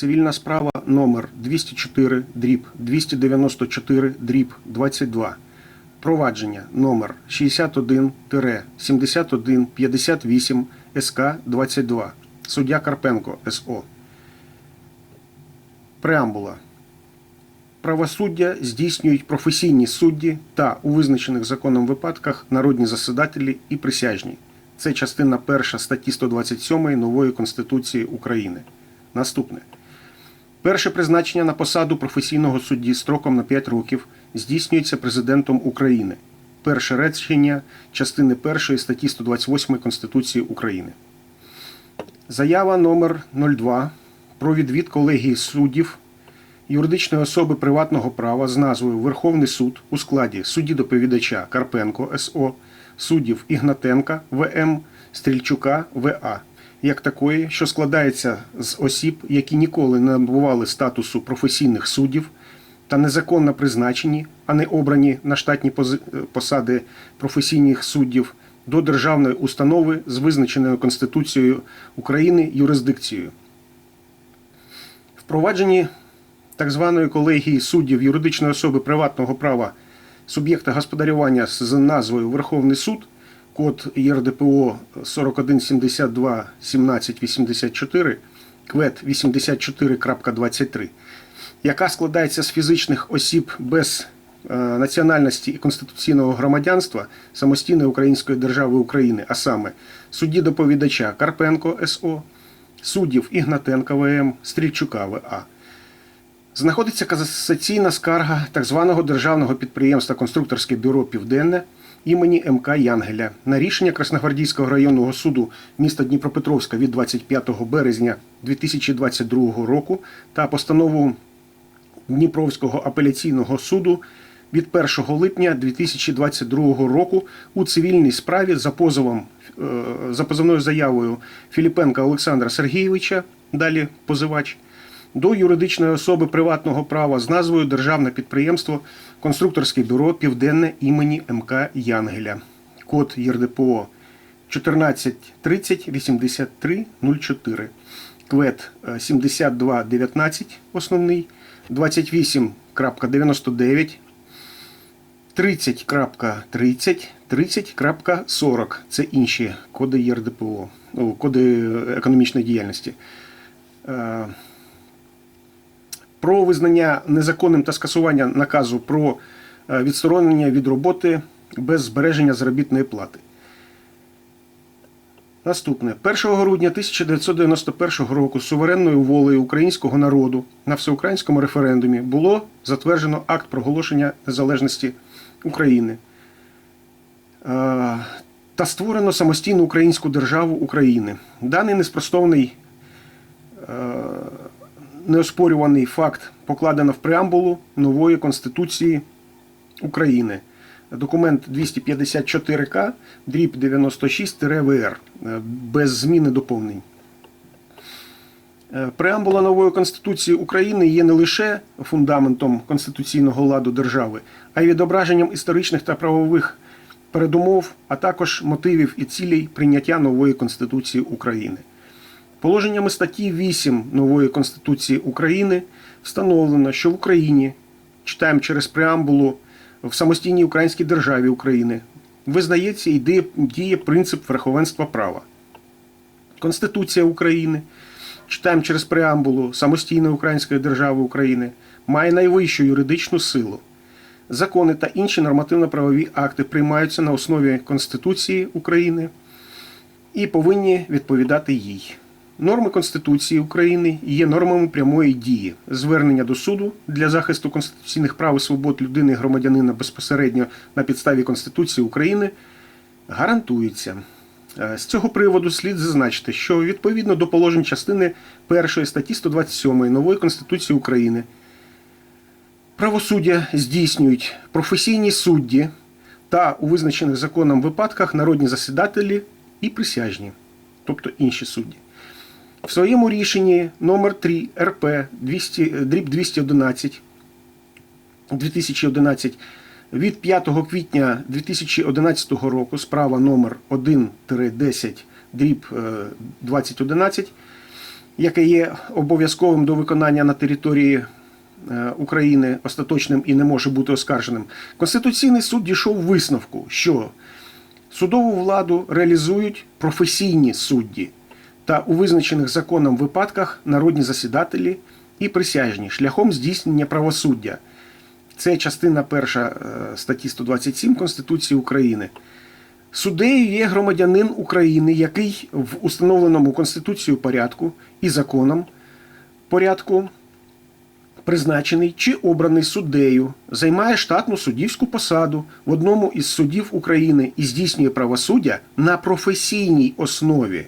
Цивільна справа номер 204 дріб 294 дріб 22. Провадження номер 61-7158 СК 22. Суддя Карпенко СО. Преамбула. Правосуддя здійснюють професійні судді та у визначених законом випадках народні засідателі і присяжні. Це частина 1 статті 127 нової Конституції України. Наступне. Перше призначення на посаду професійного судді строком на 5 років здійснюється президентом України. Перше речення частини 1 статті 128 Конституції України. Заява номер 02 про відвід колегії суддів юридичної особи приватного права з назвою Верховний суд у складі судді доповідача Карпенко СО, суддів Ігнатенка ВМ, Стрільчука ВА, як такої, що складається з осіб, які ніколи не набували статусу професійних суддів та незаконно призначені, а не обрані на штатні посади професійних суддів до державної установи з визначеною Конституцією України юрисдикцією. Впровадженні так званої колегії суддів юридичної особи приватного права суб'єкта господарювання з назвою Верховний суд, код ЄРДПО 4172 1784, квет 84.23, яка складається з фізичних осіб без е, національності і конституційного громадянства самостійної Української держави України, а саме судді доповідача Карпенко СО, суддів Ігнатенка ВМ, Стрільчука ВА. Знаходиться касаційна скарга так званого державного підприємства Конструкторське бюро Південне імені МК Янгеля на рішення Красногвардійського районного суду міста Дніпропетровська від 25 березня 2022 року та постанову Дніпровського апеляційного суду від 1 липня 2022 року у цивільній справі за позовом е, за позовною заявою Філіпенка Олександра Сергійовича, далі позивач, до юридичної особи приватного права з назвою Державне підприємство Конструкторське бюро Південне імені МК Янгеля. Код ЄРДПО 1430 83 04. Квет е, 7219 основний, 28.99 30.30, 30.40 це інші коди ЄРДПО, ну, коди економічної діяльності. Про визнання незаконним та скасування наказу про е, відсторонення від роботи без збереження заробітної плати. Наступне 1 грудня 1991 року суверенною волею українського народу на всеукраїнському референдумі було затверджено акт проголошення незалежності України е, та створено самостійну українську державу України. Даний неспростовний неоспорюваний факт покладено в преамбулу нової Конституції України. Документ 254К, дріб 96-ВР, е, без зміни доповнень. Е, Преамбула нової Конституції України є не лише фундаментом конституційного ладу держави, а й відображенням історичних та правових передумов, а також мотивів і цілей прийняття нової Конституції України. Положеннями статті 8 нової Конституції України встановлено, що в Україні читаємо через преамбулу в самостійній українській державі України визнається і діє- принцип верховенства права. Конституція України, читаємо через преамбулу самостійної української держави України, має найвищу юридичну силу. Закони та інші нормативно-правові акти приймаються на основі Конституції України і повинні відповідати їй. Норми Конституції України є нормами прямої дії, звернення до суду для захисту конституційних прав і свобод людини і громадянина безпосередньо на підставі Конституції України гарантуються. Е, З цього приводу слід зазначити, що відповідно до положень частини 1 статті 127 нової Конституції України правосуддя здійснюють професійні судді та у визначених законом випадках народні засідателі і присяжні, тобто інші судді. В своєму рішенні номер 3 РП 200, дріб 211 2011 від 5 квітня 2011 року справа номер 1-10 дріб е, 2011 яке є обов'язковим до виконання на території е, України остаточним і не може бути оскарженим, Конституційний суд дійшов висновку, що судову владу реалізують професійні судді та у визначених законом випадках народні засідателі і присяжні шляхом здійснення правосуддя. Це частина перша е, статті 127 Конституції України. Суддею є громадянин України, який в установленому Конституцією порядку і законом порядку призначений чи обраний суддею, займає штатну суддівську посаду в одному із судів України і здійснює правосуддя на професійній основі.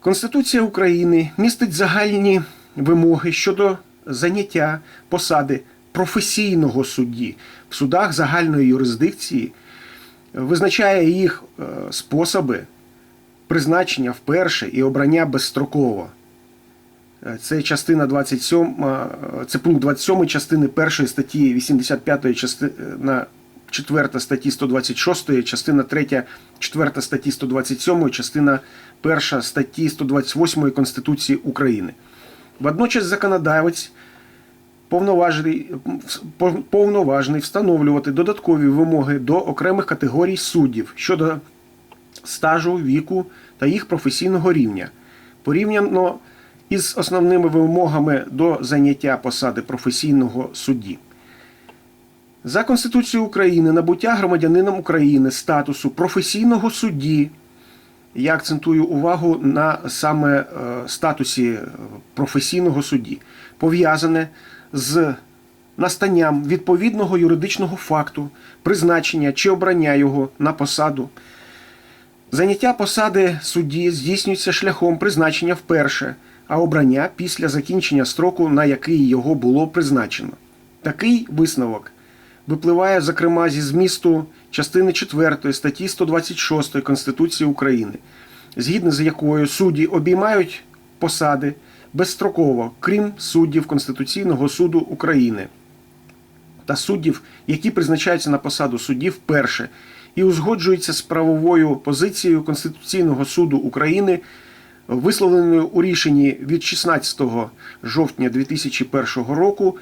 Конституція України містить загальні вимоги щодо заняття посади професійного судді в судах загальної юрисдикції, визначає їх е, способи призначення вперше і обрання безстроково. Е, Це частина 27, е, це пункт 27 частини 1 статті 85 частина 4 статті 126, частина 3 4 статті 127, частина 1 статті 128 Конституції України. Водночас законодавець повноважений, повноважений встановлювати додаткові вимоги до окремих категорій суддів щодо стажу, віку та їх професійного рівня. Порівняно із основними вимогами до заняття посади професійного судді. За Конституцією України набуття громадянином України статусу професійного судді. Я акцентую увагу на саме е, статусі е, професійного судді, пов'язане з настанням відповідного юридичного факту, призначення чи обрання його на посаду. Заняття посади судді здійснюється шляхом призначення вперше, а обрання після закінчення строку, на який його було призначено. Такий висновок випливає, зокрема, зі змісту частини 4 статті 126 Конституції України, згідно з якою судді обіймають посади безстроково, крім суддів Конституційного суду України та суддів, які призначаються на посаду суддів вперше, і узгоджуються з правовою позицією Конституційного суду України, висловленою у рішенні від 16 жовтня 2001 року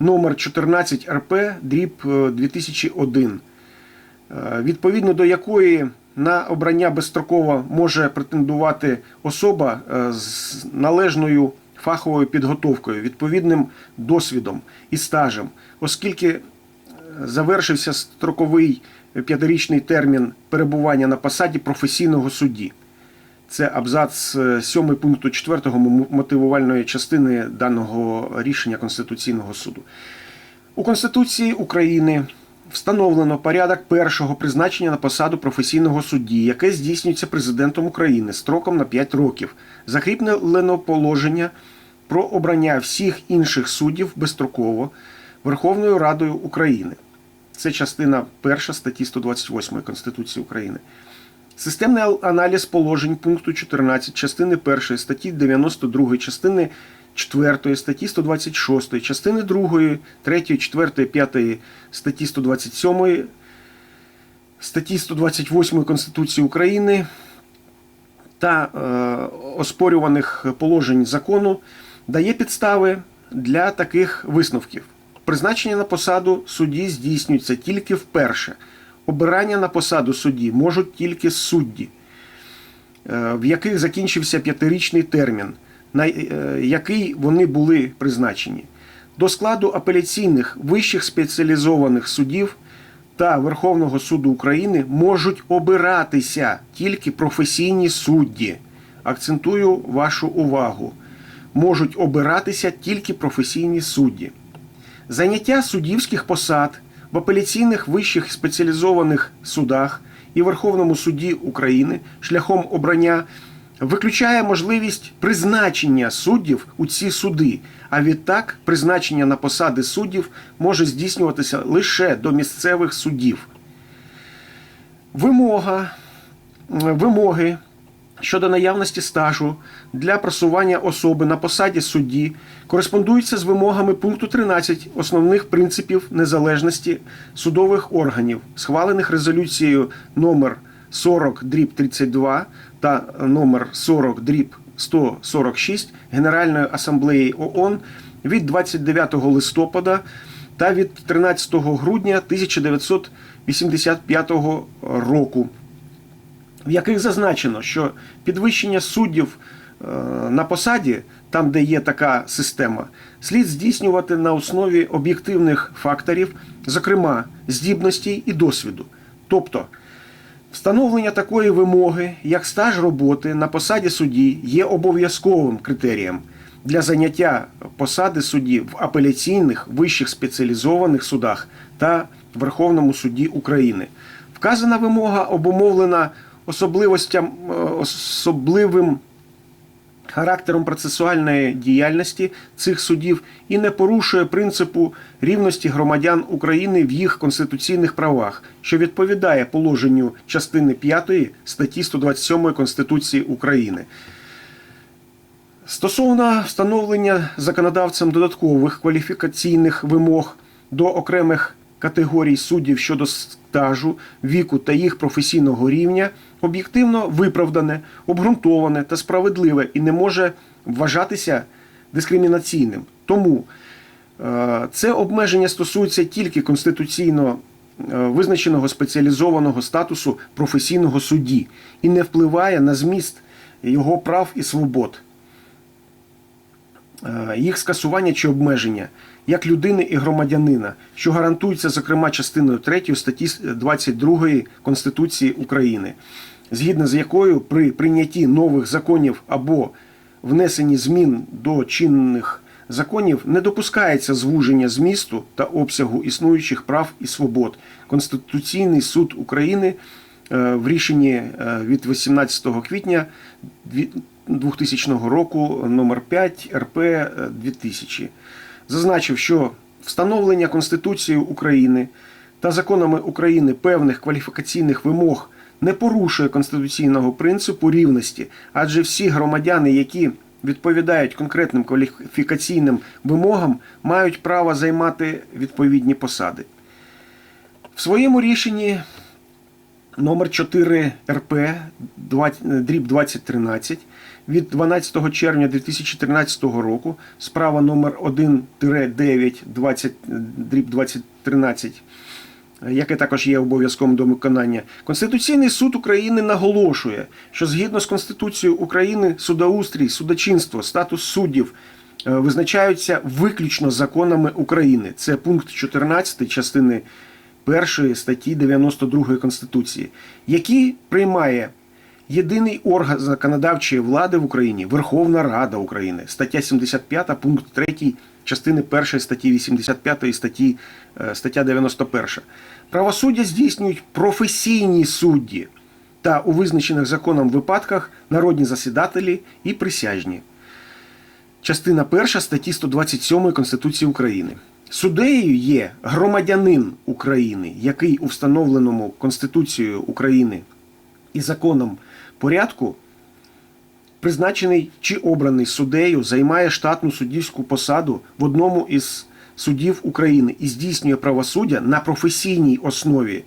номер 14 РП дріб е, 2001, е, відповідно до якої на обрання безстроково може претендувати особа е, з належною фаховою підготовкою, відповідним досвідом і стажем, оскільки е, завершився строковий п'ятирічний термін перебування на посаді професійного судді. Це абзац 7 пункту 4 мотивувальної частини даного рішення Конституційного суду. У Конституції України встановлено порядок першого призначення на посаду професійного судді, яке здійснюється президентом України строком на 5 років. Закріплено положення про обрання всіх інших суддів безстроково Верховною Радою України. Це частина 1 статті 128 Конституції України. Системний аналіз положень пункту 14 частини 1 статті 92, частини 4 статті 126, частини 2, 3, 4, 5 статті 127, статті 128 Конституції України та е, оспорюваних положень закону дає підстави для таких висновків. Призначення на посаду судді здійснюється тільки вперше. Обирання на посаду судді можуть тільки судді, е, в яких закінчився п'ятирічний термін, на е, який вони були призначені. До складу апеляційних вищих спеціалізованих судів та Верховного суду України можуть обиратися тільки професійні судді. Акцентую вашу увагу. Можуть обиратися тільки професійні судді. Заняття суддівських посад в апеляційних вищих спеціалізованих судах і Верховному суді України шляхом обрання виключає можливість призначення суддів у ці суди. А відтак призначення на посади суддів може здійснюватися лише до місцевих судів. Вимога, вимоги щодо наявності стажу для просування особи на посаді судді кореспондуються з вимогами пункту 13 основних принципів незалежності судових органів, схвалених резолюцією номер 40 дріб 32 та номер 40 дріб 146 Генеральної асамблеї ООН від 29 листопада та від 13 грудня 1985 року, в яких зазначено, що підвищення суддів е, на посаді, там де є така система, слід здійснювати на основі об'єктивних факторів, зокрема здібностей і досвіду. Тобто, Встановлення такої вимоги, як стаж роботи на посаді судді, є обов'язковим критерієм для заняття посади судді в апеляційних вищих спеціалізованих судах та Верховному суді України. Вказана вимога обумовлена особливостям, е, особливим характером процесуальної діяльності цих судів і не порушує принципу рівності громадян України в їх конституційних правах, що відповідає положенню частини 5 статті 127 Конституції України. Стосовно встановлення законодавцем додаткових кваліфікаційних вимог до окремих категорій суддів щодо стажу, віку та їх професійного рівня об'єктивно виправдане, обґрунтоване та справедливе і не може вважатися дискримінаційним. Тому е, це обмеження стосується тільки конституційно е, визначеного спеціалізованого статусу професійного судді і не впливає на зміст його прав і свобод. Е, їх скасування чи обмеження як людини і громадянина, що гарантується, зокрема, частиною 3 статті 22 Конституції України, згідно з якою при прийнятті нових законів або внесенні змін до чинних законів не допускається звуження змісту та обсягу існуючих прав і свобод. Конституційний суд України е, в рішенні е, від 18 квітня 2000 року номер 5 РП 2000 зазначив, що встановлення Конституцією України та законами України певних кваліфікаційних вимог не порушує конституційного принципу рівності, адже всі громадяни, які відповідають конкретним кваліфікаційним вимогам, мають право займати відповідні посади. В своєму рішенні номер 4 РП дріб 2013 від 12 червня 2013 року справа номер 1-9 20 дріб 2013 яке також є обов'язковим до виконання, Конституційний суд України наголошує, що згідно з Конституцією України судоустрій, судочинство, статус суддів е, визначаються виключно законами України. Це пункт 14 частини 1 статті 92 Конституції, які приймає єдиний орган законодавчої влади в Україні Верховна Рада України, стаття 75, пункт 3 частини 1 статті 85 статті е, стаття 91. Правосуддя здійснюють професійні судді та у визначених законом випадках народні засідателі і присяжні. Частина 1 статті 127 Конституції України. Судею є громадянин України, який у встановленому Конституцією України і законом порядку призначений чи обраний суддею, займає штатну суддівську посаду в одному із суддів України і здійснює правосуддя на професійній основі.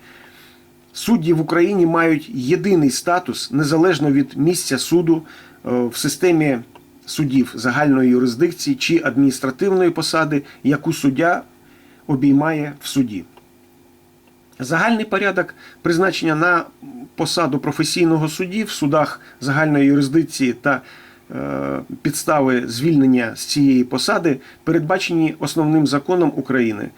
Судді в Україні мають єдиний статус незалежно від місця суду е, в системі судів загальної юрисдикції чи адміністративної посади, яку суддя обіймає в суді. Загальний порядок призначення на посаду професійного судді в судах загальної юрисдикції та е, підстави звільнення з цієї посади передбачені основним законом України.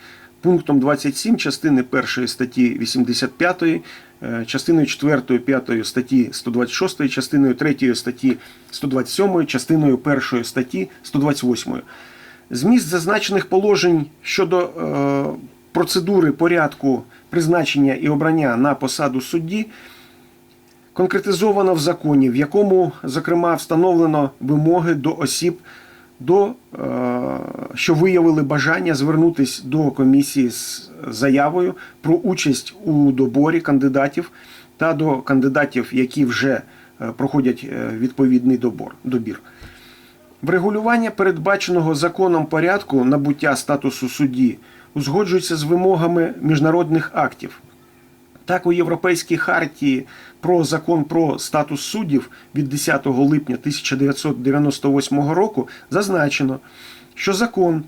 Пунктом 27 частини 1 статті 85, е, частиною 4, 5 статті 126, частиною 3 статті 127, частиною 1 статті 128. Зміст зазначених положень щодо е, процедури порядку призначення і обрання на посаду судді конкретизовано в законі, в якому, зокрема, встановлено вимоги до осіб, до, е, що виявили бажання звернутися до комісії з заявою про участь у доборі кандидатів та до кандидатів, які вже е, проходять е, відповідний добор, добір. Врегулювання передбаченого законом порядку набуття статусу судді узгоджується з вимогами міжнародних актів. Так, у Європейській хартії про закон про статус суддів від 10 липня 1998 року зазначено, що закон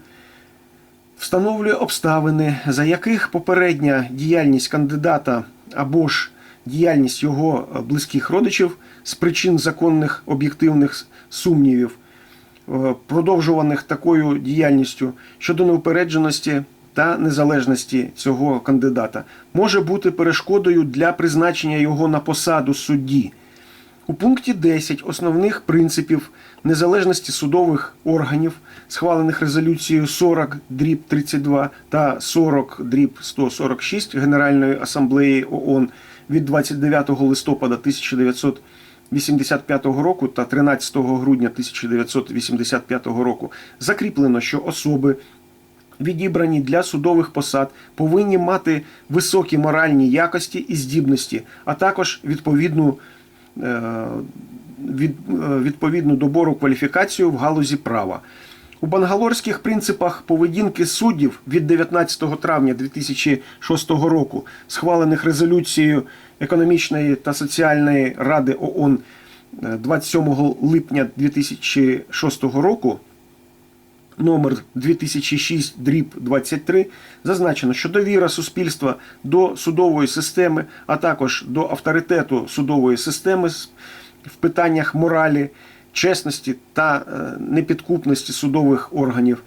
встановлює обставини, за яких попередня діяльність кандидата або ж діяльність його близьких родичів з причин законних об'єктивних сумнівів, е, продовжуваних такою діяльністю щодо неупередженості та незалежності цього кандидата, може бути перешкодою для призначення його на посаду судді. У пункті 10 основних принципів незалежності судових органів, схвалених резолюцією 40 дріб 32 та 40 дріб 146 Генеральної асамблеї ООН від 29 листопада 1985 року та 13 грудня 1985 року закріплено, що особи, відібрані для судових посад, повинні мати високі моральні якості і здібності, а також відповідну е, від, е, відповідну добору кваліфікацію в галузі права. У бангалорських принципах поведінки суддів від 19 травня 2006 року, схвалених резолюцією економічної та соціальної ради ООН е, 27 липня 2006 року, номер 2006 дріб 23 зазначено, що довіра суспільства до судової системи, а також до авторитету судової системи в питаннях моралі, чесності та е, непідкупності судових органів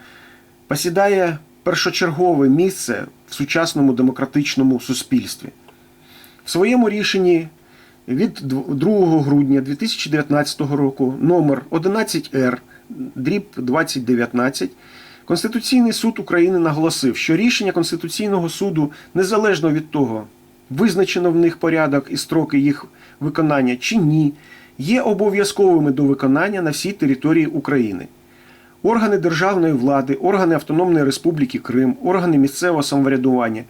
посідає першочергове місце в сучасному демократичному суспільстві. В своєму рішенні від 2 грудня 2019 року номер 11Р дріб 2019 Конституційний суд України наголосив, що рішення Конституційного суду незалежно від того, визначено в них порядок і строки їх виконання чи ні, є обов'язковими до виконання на всій території України. Органи державної влади, органи Автономної Республіки Крим, органи місцевого самоврядування,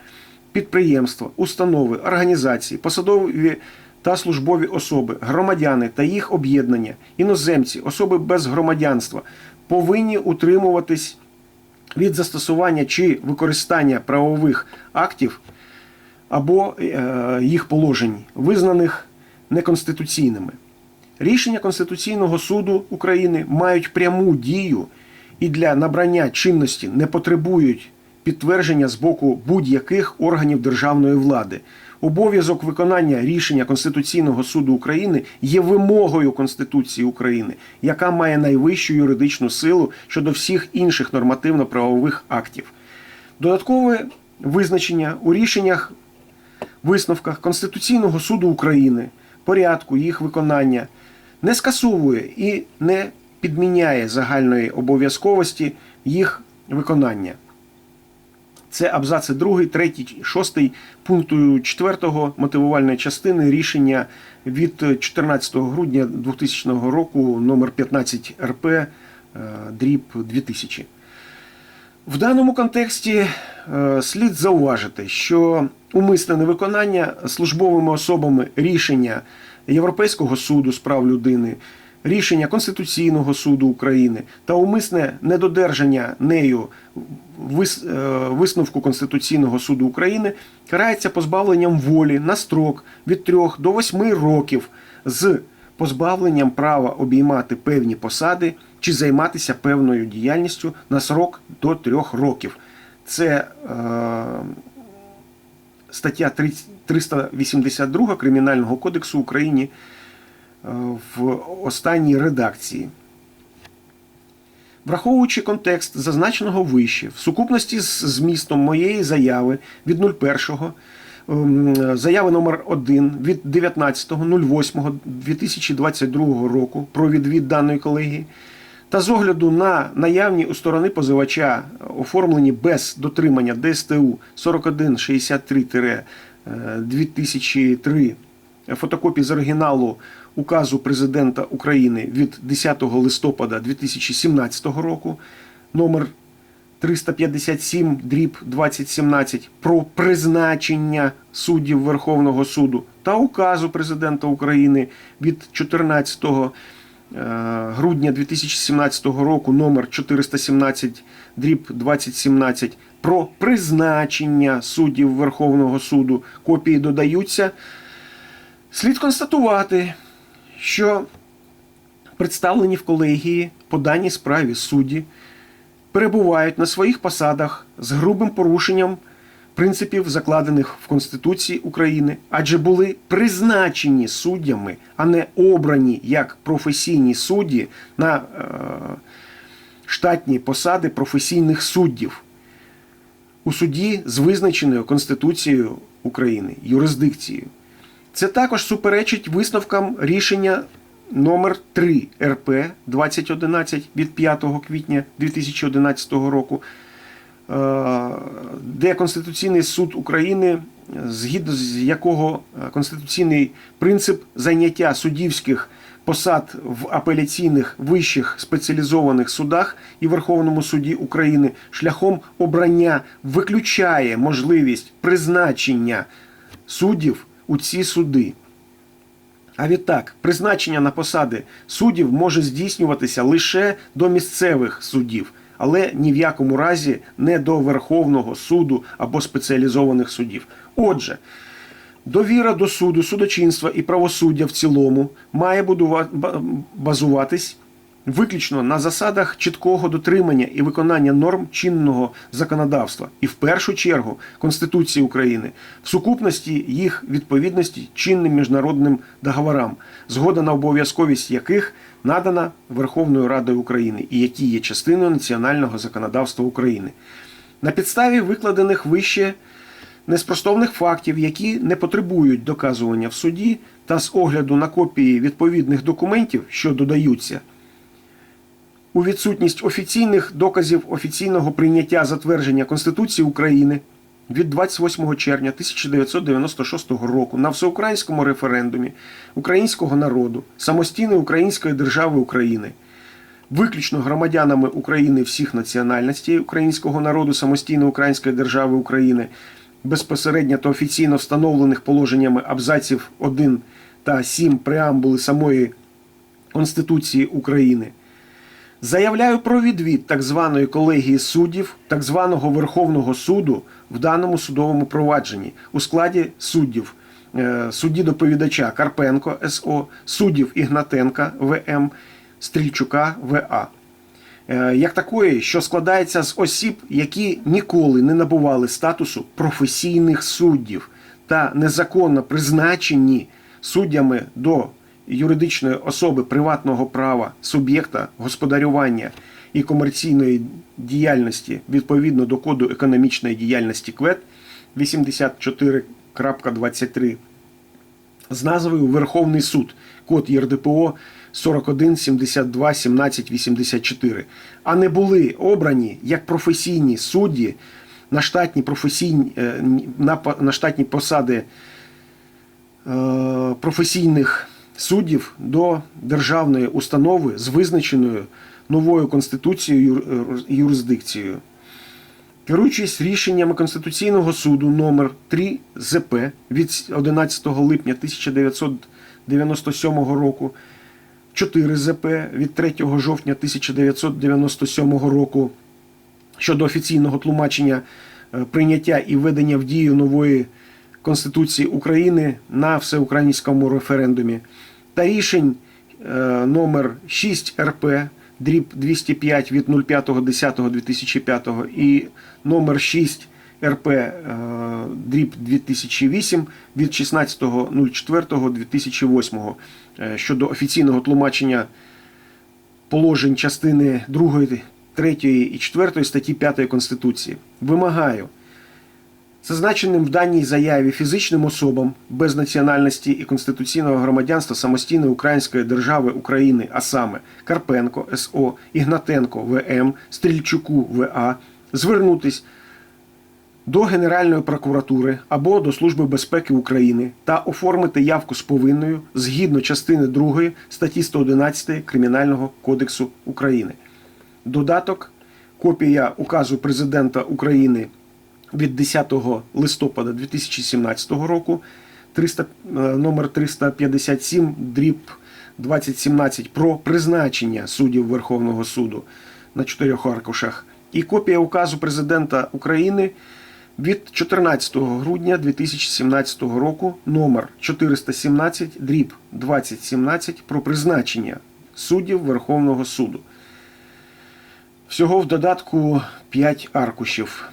підприємства, установи, організації, посадові та службові особи, громадяни та їх об'єднання, іноземці, особи без громадянства повинні утримуватись від застосування чи використання правових актів або е, їх положень, визнаних неконституційними. Рішення Конституційного суду України мають пряму дію і для набрання чинності не потребують підтвердження з боку будь-яких органів державної влади. Обов'язок виконання рішення Конституційного суду України є вимогою Конституції України, яка має найвищу юридичну силу щодо всіх інших нормативно-правових актів. Додаткове визначення у рішеннях висновках Конституційного суду України, порядку їх виконання не скасовує і не підміняє загальної обов'язковості їх виконання. Це абзаци 2, 3, 6 пункту 4 мотивувальної частини рішення від 14 грудня 2000 року номер 15 РП е, дріб 2000. В даному контексті е, слід зауважити, що умисне невиконання службовими особами рішення Європейського суду з прав людини, рішення Конституційного суду України та умисне недодержання нею е, висновку Конституційного суду України карається позбавленням волі на строк від 3 до 8 років з позбавленням права обіймати певні посади чи займатися певною діяльністю на срок до 3 років. Це е, стаття 382 Кримінального кодексу України в останній редакції. Враховуючи контекст зазначеного вище, в сукупності з змістом моєї заяви від 01 ем, заяви номер 1 від 19.08.2022 року про відвід даної колегії та з огляду на наявні у сторони позивача оформлені без дотримання ДСТУ 4163-2003 фотокопії з оригіналу указу президента України від 10 листопада 2017 року номер 357 дріб 2017 про призначення суддів Верховного суду та указу президента України від 14 грудня 2017 року номер 417 дріб 2017 про призначення суддів Верховного суду. Копії додаються. Слід констатувати, що представлені в колегії по даній справі судді перебувають на своїх посадах з грубим порушенням принципів, закладених в Конституції України, адже були призначені суддями, а не обрані як професійні судді на е, штатні посади професійних суддів у суді з визначеною Конституцією України юрисдикцією. Це також суперечить висновкам рішення номер 3 РП 2011 від 5 квітня 2011 року, е, де Конституційний суд України, згідно з якого е, конституційний принцип зайняття суддівських посад в апеляційних вищих спеціалізованих судах і Верховному суді України шляхом обрання виключає можливість призначення суддів у ці суди. А відтак, призначення на посади суддів може здійснюватися лише до місцевих суддів, але ні в якому разі не до Верховного суду або спеціалізованих судів. Отже, довіра до суду, судочинства і правосуддя в цілому має базуватись виключно на засадах чіткого дотримання і виконання норм чинного законодавства, і в першу чергу Конституції України, в сукупності їх відповідності чинним міжнародним договорам, згода на обов'язковість яких надана Верховною Радою України і які є частиною національного законодавства України. На підставі викладених вище неспростовних фактів, які не потребують доказування в суді, та з огляду на копії відповідних документів, що додаються, у відсутність офіційних доказів офіційного прийняття затвердження Конституції України від 28 червня 1996 року на всеукраїнському референдумі українського народу самостійної української держави України. Виключно громадянами України всіх національностей українського народу самостійної української держави України, безпосередньо та офіційно встановлених положеннями абзаців 1 та 7 преамбули самої Конституції України. Заявляю про відвід так званої колегії суддів, так званого Верховного суду в даному судовому провадженні у складі суддів, е, судді доповідача Карпенко СО, суддів Ігнатенка ВМ, Стрільчука ВА. Е, Як такої, що складається з осіб, які ніколи не набували статусу професійних суддів та незаконно призначені суддями до юридичної особи приватного права, суб'єкта господарювання і комерційної діяльності відповідно до коду економічної діяльності КВЕД 84.23 з назвою Верховний суд, код ЄРДПО 41 72 17 84, а не були обрані як професійні судді на штатні професійні е, на, на штатні посади е, професійних суддів до державної установи з визначеною новою конституцією юрисдикцією. Керуючись рішеннями Конституційного суду номер 3 ЗП від 11 липня 1997 року, 4 ЗП від 3 жовтня 1997 року щодо офіційного тлумачення е, прийняття і введення в дію нової Конституції України на всеукраїнському референдумі та рішень е, номер 6 РП дріб 205 від 05.10.2005 і номер 6 РП е, дріб 2008 від 16.04.2008 е, щодо офіційного тлумачення положень частини 2, 3 і 4 статті 5 Конституції. Вимагаю зазначеним в даній заяві фізичним особам без національності і конституційного громадянства самостійної української держави України, а саме Карпенко СО, Ігнатенко ВМ, Стрільчуку ВА, звернутись до Генеральної прокуратури або до Служби безпеки України та оформити явку з повинною згідно частини 2 статті 111 Кримінального кодексу України. Додаток копія указу президента України від 10 листопада 2017 року 300, е, номер 357 дріб 2017 про призначення суддів Верховного суду на чотирьох аркушах, і копія указу президента України від 14 грудня 2017 року номер 417 дріб 2017 про призначення суддів Верховного суду. Всього в додатку 5 аркушів.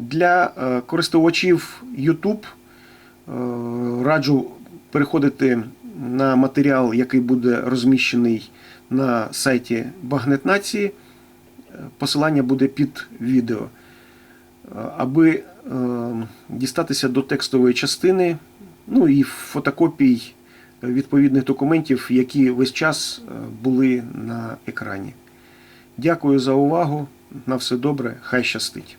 Для е, користувачів YouTube е, раджу переходити на матеріал, який буде розміщений на сайті Багнет Нації. Е, Посилання буде під відео. Аби дістатися до текстової частини, ну і фотокопій відповідних документів, які весь час були на екрані. Дякую за увагу. На все добре, хай щастить.